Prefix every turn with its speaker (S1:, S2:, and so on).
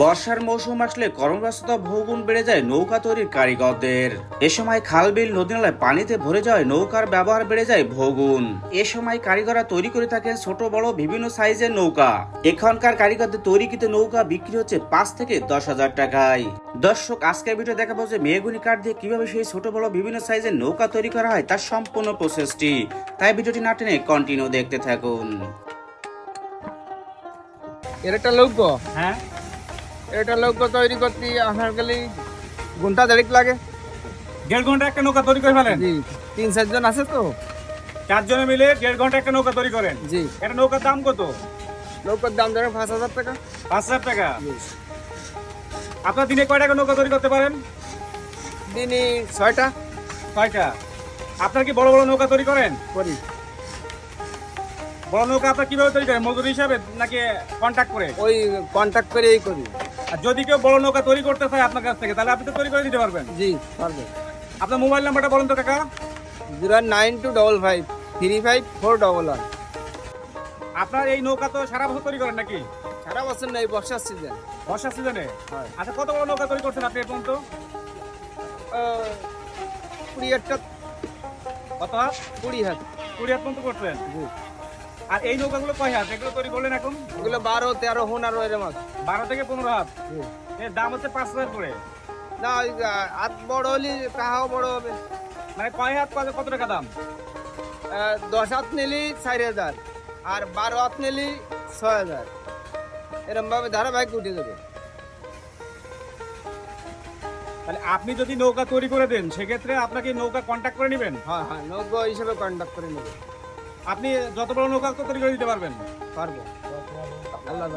S1: বর্ষার মৌসুম আসলে কর্মব্যস্ততা বহুগুণ বেড়ে যায় নৌকা তৈরির কারিগরদের। এ সময় খাল বিল নদী নালায় পানিতে ভরে যাওয়ায় নৌকার ব্যবহার বেড়ে যায় বহুগুণ এ সময় কারিগররা তৈরি করে থাকেন ছোট বড় বিভিন্ন সাইজের নৌকা। এখনকার কারিগরদের তৈরিকৃত নৌকা বিক্রি হচ্ছে পাঁচ থেকে দশ হাজার টাকায়। দর্শক আজকের ভিডিও দেখাবো যে মেহগুনি কাঠ দিয়ে কীভাবে সেই ছোট বড় বিভিন্ন সাইজের নৌকা তৈরি করা হয় তার সম্পূর্ণ প্রসেসটি। তাই ভিডিওটি না টেনে কন্টিনিউ দেখতে থাকুন।
S2: এর একটা লৌক
S1: হ্যাঁ।
S2: এটা লৌক তৈরি করতে আমার গেলে ঘণ্টা দেড়েক লাগে।
S3: দেড় ঘণ্টা একটা নৌকা তৈরি করে ফেলেন?
S2: জি তিন চারজন আছে তো।
S3: চারজনে মিলে দেড় ঘণ্টা একটা নৌকা তৈরি করেন?
S2: জি।
S3: একটা নৌকার দাম কত?
S2: নৌকার দাম ধরেন পাঁচ হাজার টাকা।
S3: পাঁচ হাজার টাকা? আপনার দিনে কয় টাকা নৌকা তৈরি করতে পারেন?
S2: দিনই ছয়টা।
S3: ছয়টা। আপনার কি বড় বড় নৌকা তৈরি করেন?
S2: করি।
S3: বড় নৌকা আপনার কীভাবে তৈরি করেন? মজুরি হিসাবে নাকি কন্ট্যাক্ট করে?
S2: ওই কন্ট্যাক্ট করেই করি।
S3: আর যদি কেউ বড় নৌকা তৈরি করতে চায় আপনার কাছ থেকে তাহলে আপনি তো তৈরি করে দিতে পারবেন।
S2: জি পারবে।
S3: আপনার মোবাইল নাম্বারটা বলুন তো কাকা।
S2: Zero nine two double five three five four double one.
S3: আপনার এই নৌকা তো সারা বছর তৈরি করেন নাকি?
S2: সারা বছর নেই বর্ষার সিজন
S3: বর্ষার সিজনে আচ্ছা কত বড় নৌকা তৈরি করছেন আপনি এ পর্যন্ত?
S2: কুড়ি হাজার
S3: কত হাত?
S2: কুড়ি হাত
S3: কুড়ি হাত পর্যন্ত করছেন?
S2: জি।
S3: আর এই নৌকাগুলো কয় হাত? এগুলো তৈরি করলেন এখন।
S2: এগুলো বারো তেরো হুন আরও এরম আছে
S3: বারো থেকে পনেরো হাত? এর দাম হচ্ছে পাঁচ হাজার করে।
S2: না ওই হাত বড় হলে কাহাও বড় হবে।
S3: মানে কয় হাত কত কত টাকা দাম?
S2: দশ হাত নিলি চার হাজার আর বারো হাত নিলি ছয় হাজার। এরম ভাবে ধারাবাহিক উঠে যাবে।
S3: তাহলে আপনি যদি নৌকা তৈরি করে দেন সেক্ষেত্রে আপনাকে নৌকা কন্ট্যাক্ট করে নেবেন?
S2: হ্যাঁ হ্যাঁ নৌকা হিসেবে কন্ডাক্ট করে নেবে।
S3: আপনি যত বড় নৌকা তৈরি করে দিতে পারবেন
S2: পারব আল্লাহ।